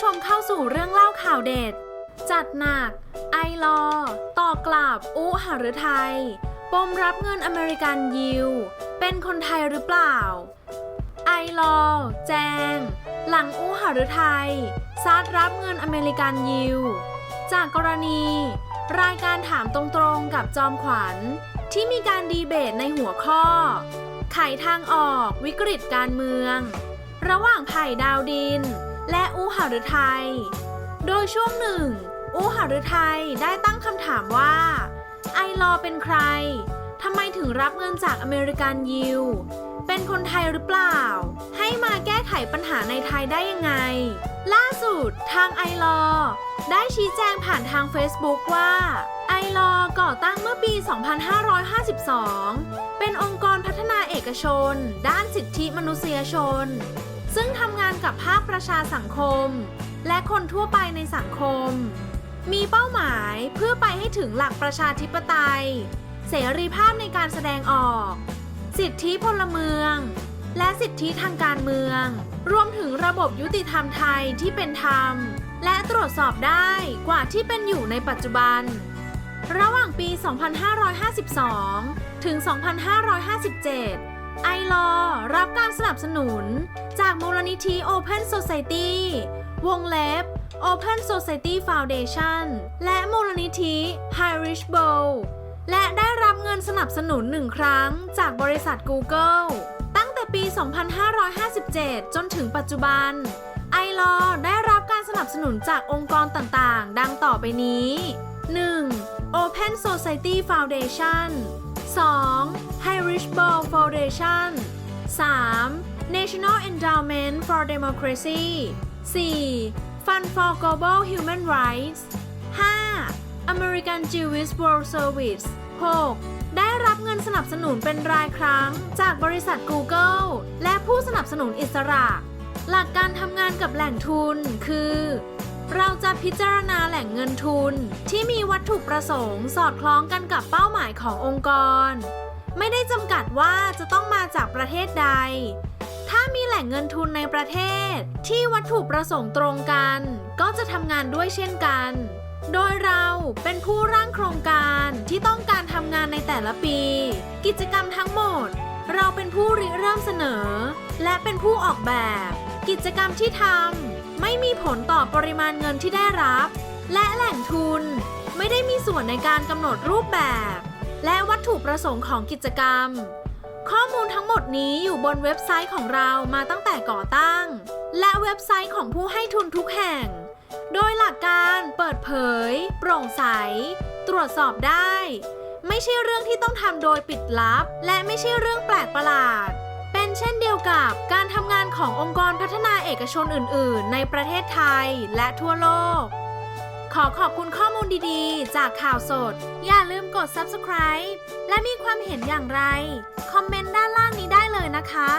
ชมเข่าวเด็ด จัดหนัก ไอรอ ต่อกลับอุหฤทัยปมรับเงินอเมริกันยิว เป็นคนไทยหรือเปล่า ไอรอ แจง หลังอุหฤทัยซัดรับเงินอเมริกันยิว จากกรณี รายการถามตรงๆกับจอมขวัญ ที่มีการดีเบตในหัวข้อ ไขทางออกวิกฤตการเมือง ระหว่างไผ่ดาวดิน และอุหฤทัย โดยช่วงหนึ่งอุหฤทัยได้ตั้งคำถามว่า ไอรอเป็นใคร ทำไมถึงรับเงินจากอเมริกันยิว เป็นคนไทยหรือเปล่า ให้มาแก้ไขปัญหาในไทยได้ยังไง ล่าสุดทางไอรอได้ชี้แจงผ่านทาง Facebook ว่าไอรอก่อตั้งเมื่อปี 2552 เป็นองค์กรพัฒนาเอกชน ด้านสิทธิมนุษยชน ซึ่งทำงานกับภาคประชาสังคม และคนทั่วไปในสังคม มีเป้าหมายเพื่อไปให้ถึงหลักประชาธิปไตย เสรีภาพในการแสดงออก สิทธิพลเมือง และสิทธิทางการเมือง รวมถึงระบบยุติธรรมไทยที่เป็นธรรม และตรวจสอบได้กว่าที่เป็นอยู่ในปัจจุบัน ระหว่างปี 2552 ถึง 2557 ไอรอรับการสนับสนุน จากมูลนิธิ Open Society วงเล็บ Open Society Foundation และมูลนิธิ High Rich Bowl และได้รับเงินสนับสนุนหนึ่งครั้งจากบริษัท Google ตั้งแต่ปี 2557 จนถึงปัจจุบัน ไอรอได้รับการสนับสนุนจากองค์กรต่างๆ ดังต่อไปนี้ 1. Open Society Foundation 2. High Rich Bowl Foundation 3. National Endowment for Democracy 4. Fund for Global Human Rights 5. American Jewish World Service 6. ได้รับเงินสนับสนุนเป็นรายครั้ง จากบริษัท Google และผู้สนับสนุนอิสระ หลักการทำงานกับแหล่งทุนคือ เราจะพิจารณาแหล่งเงินทุน ที่มีวัตถุประสงค์ สอดคล้องกันกับเป้าหมายขององค์กร ไม่ได้จำกัดว่าจะต้องมาจากประเทศใด ถ้ามีแหล่งเงินทุนในประเทศ ที่วัตถุประสงค์ตรงกัน ก็จะทำงานด้วยเช่นกัน โดยเราเป็นผู้ร่างโครงการที่ต้องการทำงานในแต่ละปี กิจกรรมทั้งหมด เราเป็นผู้ริเริ่มเสนอ และเป็นผู้ออกแบบ กิจกรรมที่ทำไม่มีผลต่อปริมาณเงินที่ได้รับ และแหล่งทุนไม่ได้มีส่วนในการกำหนดรูปแบบ และวัตถุประสงค์ของกิจกรรม ข้อมูลทั้งหมดนี้อยู่บนเว็บไซต์ของเรามาตั้งแต่ก่อตั้ง และเว็บไซต์ของผู้ให้ทุนทุกแห่ง โดยหลักการเปิดเผย โปร่งใส ตรวจสอบได้ ไม่ใช่เรื่องที่ต้องทำโดยปิดลับ และไม่ใช่เรื่องแปลกประหลาด เป็นเช่นเดียวกับการ ขององค์กรพัฒนาเอกชนอื่น ๆ ในประเทศไทยและทั่วโลก ขอขอบคุณข้อมูลดีๆ จากข่าวสด อย่าลืมกด subscribe และมีความเห็นอย่างไร คอมเมนต์ด้านล่างนี้ได้เลยนะคะ